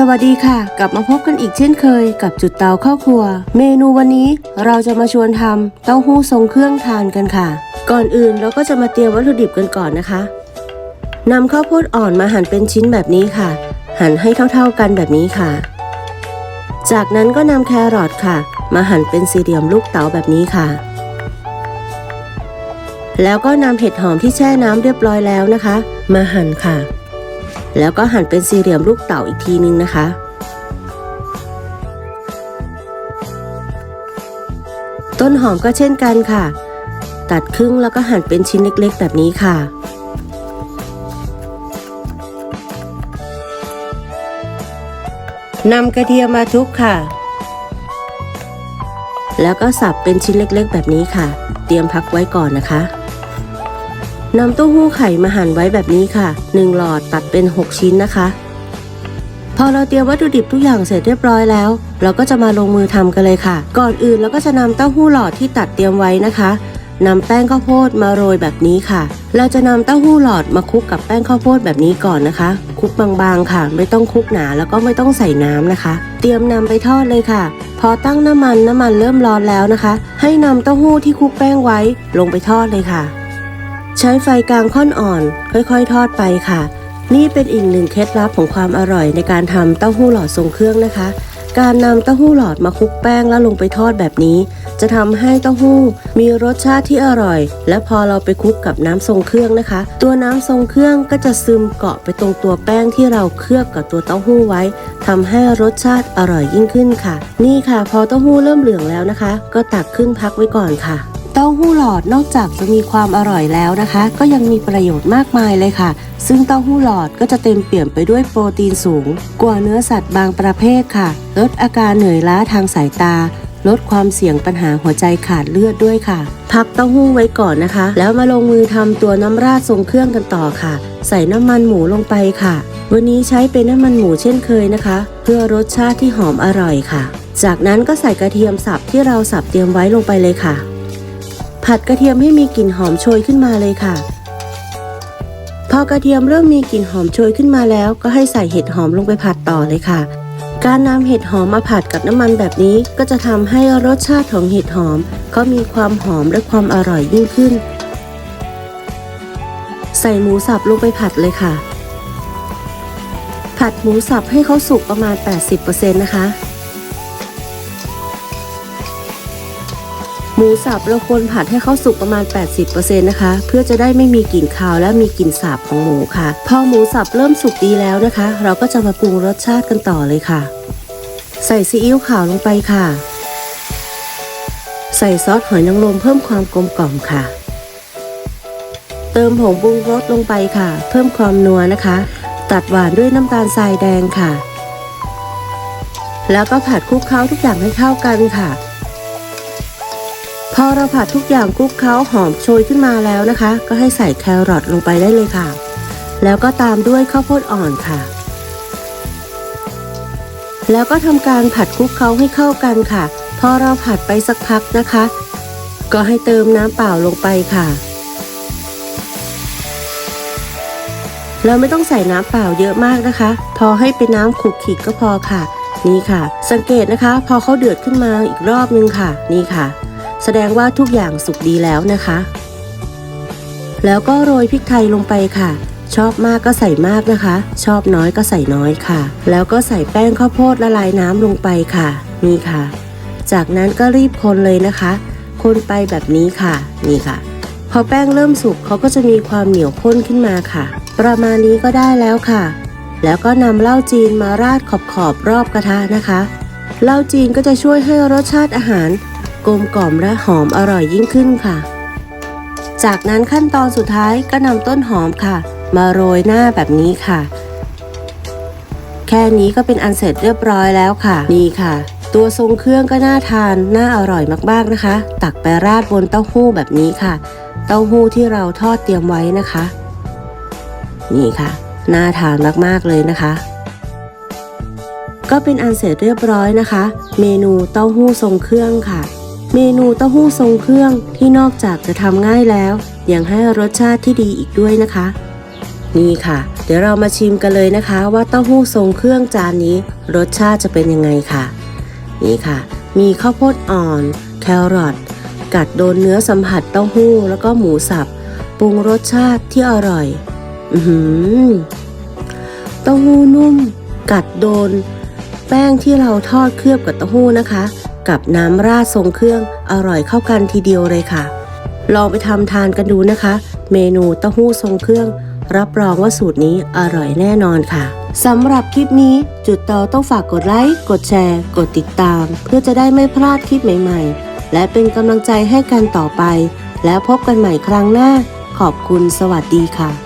สวัสดีค่ะ กลับมาพบกันอีกเช่นเคย กับจุดเตาข้าวครัว เมนูวันนี้เราจะมาชวนทำเต้าหู้ทรงเครื่องทานกันค่ะ ก่อนอื่นเราก็จะมาเตรียมวัตถุดิบกันก่อนนะคะนำข้าวโพดอ่อนมาหั่นเป็นชิ้นแบบนี้ค่ะ หั่นให้เท่าๆกันแบบนี้ค่ะ จากนั้นก็นำแครอทค่ะ มาหั่นเป็นสี่เหลี่ยมลูกเต๋าแบบนี้ค่ะ แล้วก็นำเห็ดหอมที่แช่น้ำเรียบร้อยแล้วนะคะ มาหั่นค่ะ แล้วก็หั่นเป็นสี่เหลี่ยมลูกเต๋าอีกทีนึงนะคะ ต้นหอมก็เช่นกันค่ะ ตัดครึ่งแล้วก็หั่นเป็นชิ้นเล็กๆ แบบนี้ค่ะนำกระเทียมมาทุบค่ะ แล้วก็สับเป็นชิ้นเล็กๆ แบบนี้ค่ะ เตรียมพักไว้ก่อนนะคะ นำเต้าหู้ไข่มาหั่นไว้แบบนี้ค่ะ 1 หลอดตัดเป็น 6 ชิ้นนะคะ พอเราเตรียมวัตถุดิบทุกอย่างเสร็จเรียบร้อยแล้ว เราก็จะมาลงมือทำกันเลยค่ะ ก่อนอื่นเราก็จะนำเต้าหู้หลอดที่ตัดเตรียมไว้นะคะนำแป้งข้าวโพดมาโรยแบบนี้ค่ะ เราจะนำเต้าหู้หลอดมาคลุกกับแป้งข้าวโพดแบบนี้ก่อนนะคะ คลุกบางๆค่ะ ไม่ต้องคลุกหนาแล้วก็ไม่ต้องใส่น้ำนะคะ เตรียมนำไปทอดเลยค่ะ พอตั้งน้ำมันน้ำมันเริ่มร้อนแล้วนะคะ ให้นำเต้าหู้ที่คลุกแป้งไว้ลงไปทอดเลยค่ะ ใช้ไฟกลางค่อนอ่อน ค่อยๆ ทอดไปค่ะ นี่เป็นอีกหนึ่งเคล็ดลับของความอร่อยในการทำเต้าหู้หลอดทรงเครื่องนะคะ การนำเต้าหู้หลอดมาคลุกแป้งแล้วลงไปทอดแบบนี้ จะทำให้เต้าหู้มีรสชาติที่อร่อย และพอเราไปคลุกกับน้ำทรงเครื่องนะคะ ตัวน้ำทรงเครื่องก็จะซึมเกาะไปตรงตัวแป้งที่เราเคลือบกับตัวเต้าหู้ไว้ทำให้รสชาติอร่อยยิ่งขึ้นค่ะ นี่ค่ะ พอเต้าหู้เริ่มเหลืองแล้วนะคะ ก็ตักขึ้นพักไว้ก่อนค่ะ เต้าหู้หลอดนอกจากจะมีความอร่อยแล้วนะคะ ก็ยังมีประโยชน์มากมายเลยค่ะ ซึ่งเต้าหู้หลอดก็จะเต็มเปี่ยมไปด้วยโปรตีนสูง กว่าเนื้อสัตว์บางประเภทค่ะ ลดอาการเหนื่อยล้าทางสายตา ลดความเสี่ยงปัญหาหัวใจขาดเลือดด้วยค่ะ พักเต้าหู้ไว้ก่อนนะคะ แล้วมาลงมือทำตัวน้ำราดทรงเครื่องกันต่อค่ะ ใส่น้ำมันหมูลงไปค่ะ วันนี้ใช้เป็นน้ำมันหมูเช่นเคยนะคะ เพื่อรสชาติที่หอมอร่อยค่ะ จากนั้นก็ใส่กระเทียมสับที่เราสับเตรียมไว้ลงไปเลยค่ะ ผัดกระเทียมให้มีกลิ่นหอมโชยขึ้นมาเลยค่ะ พอกระเทียมเริ่มมีกลิ่นหอมโชยขึ้นมาแล้ว ก็ให้ใส่เห็ดหอมลงไปผัดต่อเลยค่ะ การนำเห็ดหอมมาผัดกับน้ำมันแบบนี้ ก็จะทำให้รสชาติของเห็ดหอม ก็มีความหอมและความอร่อยยิ่งขึ้น ใส่หมูสับลงไปผัดเลยค่ะ ผัดหมูสับให้เขาสุกประมาณ 80%นะคะ หมูสับเราควรผัดให้เขาสุกประมาณ 80%นะคะ เพื่อจะได้ไม่มีกลิ่นคาวและมีกลิ่นสาบของหมูค่ะ พอหมูสับเริ่มสุกดีแล้วนะคะ เราก็จะมาปรุงรสชาติกันต่อเลยค่ะ ใส่ซีอิ๊วขาวลงไปค่ะ ใส่ซอสหอยนางรมเพิ่มความกลมกล่อมค่ะ เติมผงปรุงรสลงไปค่ะ เพิ่มความนัวนะคะ ตัดหวานด้วยน้ำตาลทรายแดงค่ะ แล้วก็ผัดคลุกเคล้าทุกอย่างให้เข้ากันค่ะ พอเราผัดทุกอย่างคลุกเคล้าหอมโชยขึ้นมาแล้วนะคะ ก็ให้ใส่แครอทลงไปได้เลยค่ะ แล้วก็ตามด้วยข้าวโพดอ่อนค่ะ แล้วก็ทำการผัดคลุกเคล้าให้เข้ากันค่ะ พอเราผัดไปสักพักนะคะ ก็ให้เติมน้ำเปล่าลงไปค่ะเราไม่ต้องใส่น้ำเปล่าเยอะมากนะคะ พอให้เป็นน้ำขุกขิกก็พอค่ะ นี่ค่ะ สังเกตนะคะ พอเขาเดือดขึ้นมาอีกรอบนึงค่ะ นี่ค่ะ แสดงว่าทุกอย่างสุกดีแล้วนะคะ แล้วก็โรยพริกไทยลงไปค่ะ ชอบมากก็ใส่มากนะคะ ชอบน้อยก็ใส่น้อยค่ะ แล้วก็ใส่แป้งข้าวโพดละลายน้ำลงไปค่ะ นี่ค่ะ จากนั้นก็รีบคนเลยนะคะ คนไปแบบนี้ค่ะ นี่ค่ะ พอแป้งเริ่มสุกเขาก็จะมีความเหนียวข้นขึ้นมาค่ะ ประมาณนี้ก็ได้แล้วค่ะ แล้วก็นำเหล้าจีนมาราดขอบขอบรอบกระทะนะคะเหล้าจีนก็จะช่วยให้รสชาติอาหาร กลมกล่อมและหอมอร่อยยิ่งขึ้นค่ะ จากนั้นขั้นตอนสุดท้ายก็นำต้นหอมค่ะ มาโรยหน้าแบบนี้ค่ะ แค่นี้ก็เป็นอันเสร็จเรียบร้อยแล้วค่ะนี่ค่ะ ตัวทรงเครื่องก็น่าทานน่าอร่อยมากๆนะคะ ตักไปราดบนเต้าหู้แบบนี้ค่ะ เต้าหู้ที่เราทอดเตรียมไว้นะคะ นี่ค่ะน่าทานมากๆเลยนะคะก็เป็นอันเสร็จเรียบร้อยนะคะ เมนูเต้าหู้ทรงเครื่องค่ะ เมนูเต้าหู้ทรงเครื่องที่นอกจากจะทำง่ายแล้ว ยังให้รสชาติที่ดีอีกด้วยนะคะ นี่ค่ะ เดี๋ยวเรามาชิมกันเลยนะคะ ว่าเต้าหู้ทรงเครื่องจานนี้ รสชาติจะเป็นยังไงค่ะ นี่ค่ะ มีข้าวโพดอ่อน แครอทกัดโดนเนื้อสัมผัสเต้าหู้แล้วก็หมูสับปรุงรสชาติที่อร่อย อือหือเต้าหู้นุ่ม กัดโดน แป้งที่เราทอดเคลือบกับเต้าหู้นะคะ กับน้ำราดทรงเครื่องอร่อยเข้ากันทีเดียวเลยค่ะ ลองไปทำทานกันดูนะคะ เมนูเต้าหู้ทรงเครื่อง รับรองว่าสูตรนี้อร่อยแน่นอนค่ะสำหรับคลิปนี้จุดเตาต้องฝากกดไลค์กดแชร์ กดติดตาม เพื่อจะได้ไม่พลาดคลิปใหม่ๆ และเป็นกำลังใจให้กันต่อไป แล้วพบกันใหม่ครั้งหน้า ขอบคุณสวัสดีค่ะ